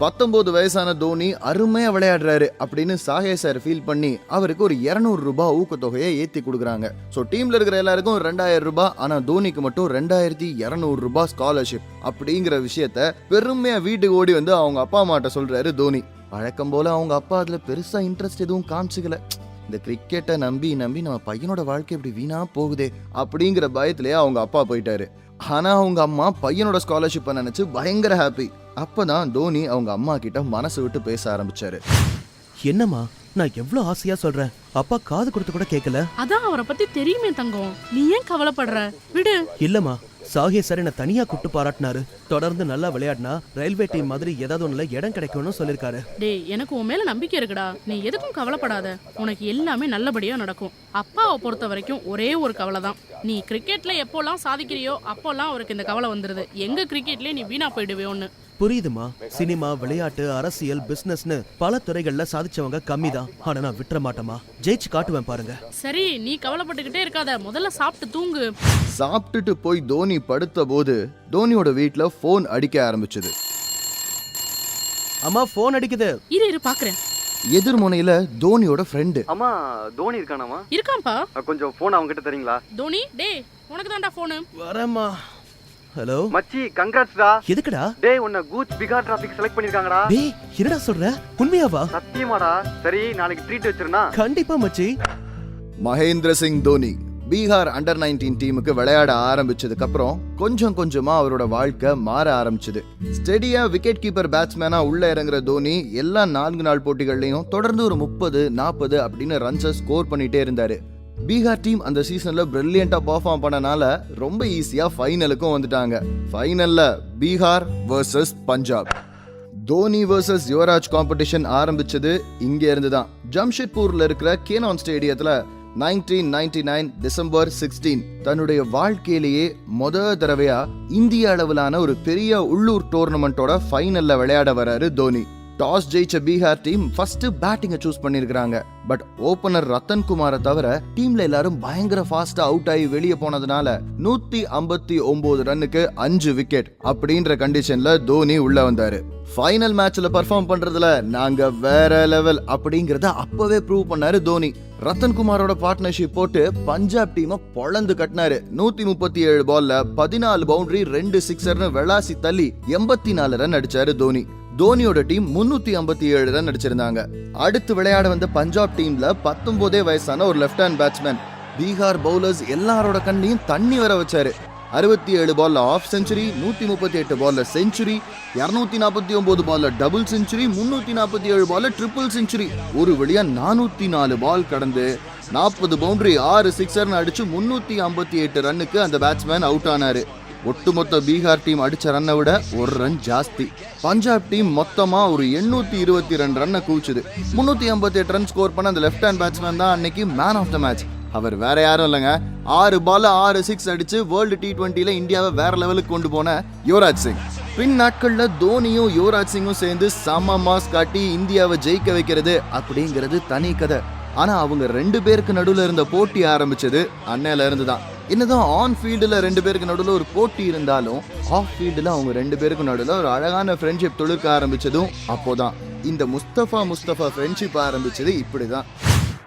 பத்தொன்பது வயசான தோனி அருமையா விளையாடுறாரு அப்படின்னு சாஹே சார் ஃபீல் பண்ணி அவருக்கு ஒரு 200 ரூபாய் ஊக்கத்தொகையை ஏத்தி கொடுக்குறாங்க. ஸோ டீம்ல இருக்கிற எல்லாருக்கும் ரெண்டாயிரம் ரூபாய் ஆனா தோனிக்கு மட்டும் ரெண்டாயிரத்தி இருநூறு ரூபாய் ஸ்காலர்ஷிப் அப்படிங்கிற விஷயத்த பெருமையா வீட்டுக்கு ஓடி வந்து அவங்க அப்பா அம்மாட்ட சொல்றாரு தோனி. வழக்கம் போல அவங்க அப்பா அதுல பெருசா இன்ட்ரெஸ்ட் எதுவும் காமிச்சுக்கல. இந்த கிரிக்கெட்டை நம்பி நம்பி நம்ம பையனோட வாழ்க்கை இப்படி வீணா போகுதே அப்படிங்கிற பயத்திலேயே அவங்க அப்பா போயிட்டாரு. ஆனா அவங்க அம்மா பையனோட ஸ்காலர்ஷிப்பை நினைச்சு பயங்கர ஹாப்பி அப்பதான் தோனி அவங்க அம்மா கிட்ட மனசு விட்டு பேச ஆரம்பிச்சாரு. என்னம்மா நான் எவ்வளோ ஆசையா சொல்றேன்? அப்பா காது கொடுத்து கூட கேட்கல அதான் அவரை பத்தி தெரியுமே தங்கம். நீ ஏன் கவலைப்படுற? விடு. இல்லம்மா சாஹே சார் என்ன தனியா கூப்பிட்டு பாராட்டினாரு. தொடர்ந்து நல்லா விளையாடினா ரயில்வே டீம் மாதிரி ஏதாவது ஒண்ணுல இடம் கிடைக்கும்னு சொல்லிருக்காரு டேய் எனக்கு உன் மேல நம்பிக்கை இருக்குடா. நீ எதுக்கும் கவலைப்படாத. உனக்கு எல்லாமே நல்லபடியா நடக்கும். அப்பாவை பொறுத்த வரைக்கும் ஒரே ஒரு கவலை தான். நீ கிரிக்கெட்ல எப்போல்லாம் சாதிக்கிறியோ அப்போல்லாம் அவருக்கு இந்த கவலை வந்துருது. எங்க கிரிக்கெட்லயே நீ வீணா போயிடுவே ஒன்னு புரியுதுமா? சினிமா விளையாட்டு அரசியல் பிசினஸ்னு பல துறைகள்ல சாதிச்சவங்க கம்மி தான். ஆனா நான் விட்டுற மாட்டேமா ஜெயிச்சு காட்டுவேன் பாருங்க. சரி நீ கவலைப்பட்டுக்கிட்டே இருக்காத. முதல்ல சாப்பிட்டு தூங்கு. சாப்பிட்டுட்டு போய் தோனி படுத்த போது தோனியோட வீட்ல ஃபோன் அடிக்க ஆரம்பிச்சது. அம்மா ஃபோன் அடிக்குது. இரு இரு பாக்குறேன். எதிர்முனையில தோனியோட ஃப்ரெண்டு அம்மா தோனி இருக்கானாமா இருக்காம்பா கொஞ்சம் போன் அவங்க கிட்ட தரீங்களா? தோனி டேய் உனக்கு தான்டா போனு வரேம்மா. ஹலோ மச்சி கங்க்ராட்ஸ்டா எதுக்குடா? டேய் உன்னை கூச் பிகார் டிராபிக் செலக்ட் பண்ணிருக்காங்கடா. டேய் என்னடா சொல்ற? உண்மையாவா? சத்தியமாடா. சரி நாளைக்கு ட்ரீட் வச்சிருனா கண்டிப்பா மச்சி. மகேந்திர சிங் தோனி. பீகார் அண்டர் 19 டீமுக்கு விளையாட ஆரம்பிச்சதுக்கு அப்புறம் கொஞ்சம் கொஞ்சமா அவரோட வாழ்க்கை மாற ஆரம்பிச்சது. ஸ்டெடியா விக்கெட் கீப்பர் பேட்ஸ்மேனா உள்ள இறங்குற தோனி எல்லா நான்கு நாள் போட்டிகள்லையும் தொடர்ந்து ஒரு முப்பது நாற்பது அப்படின்னு ரன்ஸை ஸ்கோர் பண்ணிட்டே இருந்தாரு. பீகார் டீம் அந்த சீசன்ல பிரில்லியண்டா பர்ஃபார்ம் பண்ணனால ரொம்ப ஈஸியா ஃபைனலுக்கும் வந்துட்டாங்க. ஃபைனல்ல Bihar versus Punjab. Dhoni versus Yuvraj competition ஆரம்பிச்சது இங்க இருந்து தான் ஜம்ஷெட்பூர்ல இருக்கிற Keenan ஸ்டேடியத்துல nineteen ninety nine December sixteen தன்னுடைய வாழ்க்கையிலேயே முத தடவையா இந்திய அளவிலான ஒரு பெரிய உள்ளூர் டோர்னமெண்ட்டோட ஃபைனல்ல விளையாட வராரு தோனி. டாஸ் ஜெயிச்ச பீகார் டீம் ஃபர்ஸ்ட் பேட்டிங்கை சூஸ் பண்ணியிருக்கிறாங்க. பட் ஓபனர் ரத்தன் குமாரை தவிர டீம்ல எல்லாரும் பயங்கர ஃபாஸ்டா அவுட் ஆகி வெளியே போனதுனால நூத்தி ஐம்பத்தி ஒன்பது ரன்னுக்கு அஞ்சு விக்கெட் அப்படின்ற கண்டிஷன்ல தோனி உள்ள வந்தாரு. ஃபைனல் மேட்ச்ல பெர்ஃபார்ம் பண்றதுல நாங்க வேற லெவல் அப்படிங்கறத அப்பவே ப்ரூவ் பண்ணாரு தோனி. ரத்தன் குமாரோட பார்ட்னர்ஷிப் போட்டு பஞ்சாப் டீமை பொழந்து கட்டினாரு. நூத்தி முப்பத்தி ஏழு பால்ல பதினாலு பவுண்டரி ரெண்டு சிக்ஸர்னு வெளாசி தள்ளி எண்பத்தி நாலு ரன் அடிச்சாரு தோனி. தோனியோட டீம் முன்னூத்தி ஐம்பத்தி ஏழு ரன் அடிச்சிருந்தாங்க. அடுத்து விளையாட வந்த பஞ்சாப் டீம்ல பத்தொன்பதே வயசான ஒரு left hand batsman Bihar bowlers எல்லாரோட கண்ணையும் தண்ணி வர வச்சாரு. அறுபத்தி ஏழு பால்ல ஆஃப் செஞ்சுரி நூத்தி முப்பத்தி எட்டு பால்ல செஞ்சுரி இருநூத்தி நாற்பத்தி ஒன்பது பால்ல டபுள் செஞ்சுரி முன்னூத்தி நாற்பத்தி ஏழு பால்ல ட்ரிபிள் செஞ்சுரி ஒரு வழியா நானூத்தி நாலு பால் கடந்து நாற்பது பவுண்டரி ஆறு சிக்ஸர்னு அடிச்சு முன்னூத்தி ஐம்பத்தி எட்டு ரன்னுக்கு அந்த பேட்ஸ்மேன் அவுட் ஆனாரு. ஒட்டுமொத்த பீகார் டீம் அடிச்ச ரன்னை விட ஒரு ரன் ஜாஸ்தி. பஞ்சாப் டீம் மொத்தமா ஒரு எண்ணூத்தி இருபத்தி ரெண்டு ரன்னை கூச்சுது முன்னூத்தி ஐம்பத்தி எட்டு ரன் ஸ்கோர் பண்ண அந்த லெஃப்ட் ஹேண்ட் பேட்ஸ்மேன் தான் அன்னைக்கு மேன் ஆஃப் த மேட்ச் அவர் வேற யாரும் இல்லைங்க. ஆறு பால் ஆறு சிக்ஸ் அடிச்சு வேர்ல்டு டி டுவெண்ட்டில இந்தியாவை வேற லெவலுக்கு கொண்டு போன யுவராஜ் சிங். பின் நாட்களில் தோனியும் யுவராஜ் சிங்கும் சேர்ந்து சம மாஸ் காட்டி இந்தியாவை ஜெயிக்க வைக்கிறது அப்படிங்கிறது தனி கதை. ஆனா அவங்க ரெண்டு பேருக்கு நடுவில் இருந்த போட்டி ஆரம்பிச்சது அன்னையில இருந்து தான் என்னதான் ஆன் ஃபீல்டுல ரெண்டு பேருக்கு நடுவுல ஒரு போட்டி இருந்தாலும் ஆஃப் ஃபீல்டுல அவங்க ரெண்டு பேருக்கு நடுவுல ஒரு அழகான ஃப்ரெண்ட்ஷிப் துளிர்க்க ஆரம்பிச்சதும் அப்போதான். இந்த முஸ்தபா முஸ்தபா ஃப்ரெண்ட்ஷிப் ஆரம்பிச்சது இப்படிதான்.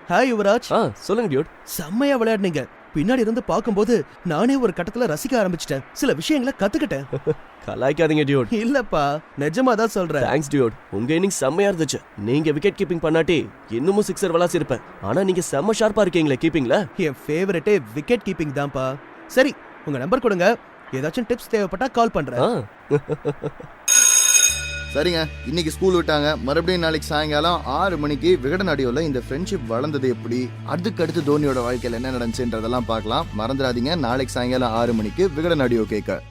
ஹாய் யுவராஜ். ஆ சொல்லுங்க டியூட். செம்மையா விளையாடுனீங்க. பின்னாடி இருந்து பார்க்கும்போது நானே ஒரு கட்டத்துல ரசிக்க ஆரம்பிச்சிட்டேன். சில விஷயங்களை கத்துக்கிட்டேன். கலாய்க்காதீங்க டியூட். இல்லப்பா நிஜமா தான் சொல்றேன். Thanks Dude. உங்க இன்னிங்ஸ் செம்மையா இருந்துச்சு. நீங்க விக்கெட் கீப்பிங் பண்ணாட்டி இன்னமும் சிக்ஸர் விளாசி இருப்பேன் ஆனா நீங்க செம்ம ஷார்ப்பா இருக்கீங்களே கீப்பிங்ல என் ஃபேவரட்டே விக்கெட் கீப்பிங் தான்ப்பா. சரி உங்க நம்பர் கொடுங்க. ஏதாச்சும் டிப்ஸ் தேவைப்பட்டா கால் பண்றேன். சரிங்க இன்னைக்கு ஸ்கூல் விட்டாங்க. மறுபடியும் நாளைக்கு சாயங்காலம் ஆறு மணிக்கு விகடன் ஆடியோவில் இந்த ஃப்ரெண்ட்ஷிப் வளர்ந்தது எப்படி? அதுக்கு அடுத்து தோனியோட வாழ்க்கையில் என்ன நடந்துச்சுன்றதெல்லாம் பார்க்கலாம். மறந்துடாதீங்க. நாளைக்கு சாயங்காலம் ஆறு மணிக்கு விகடன் ஆடியோ கேட்க.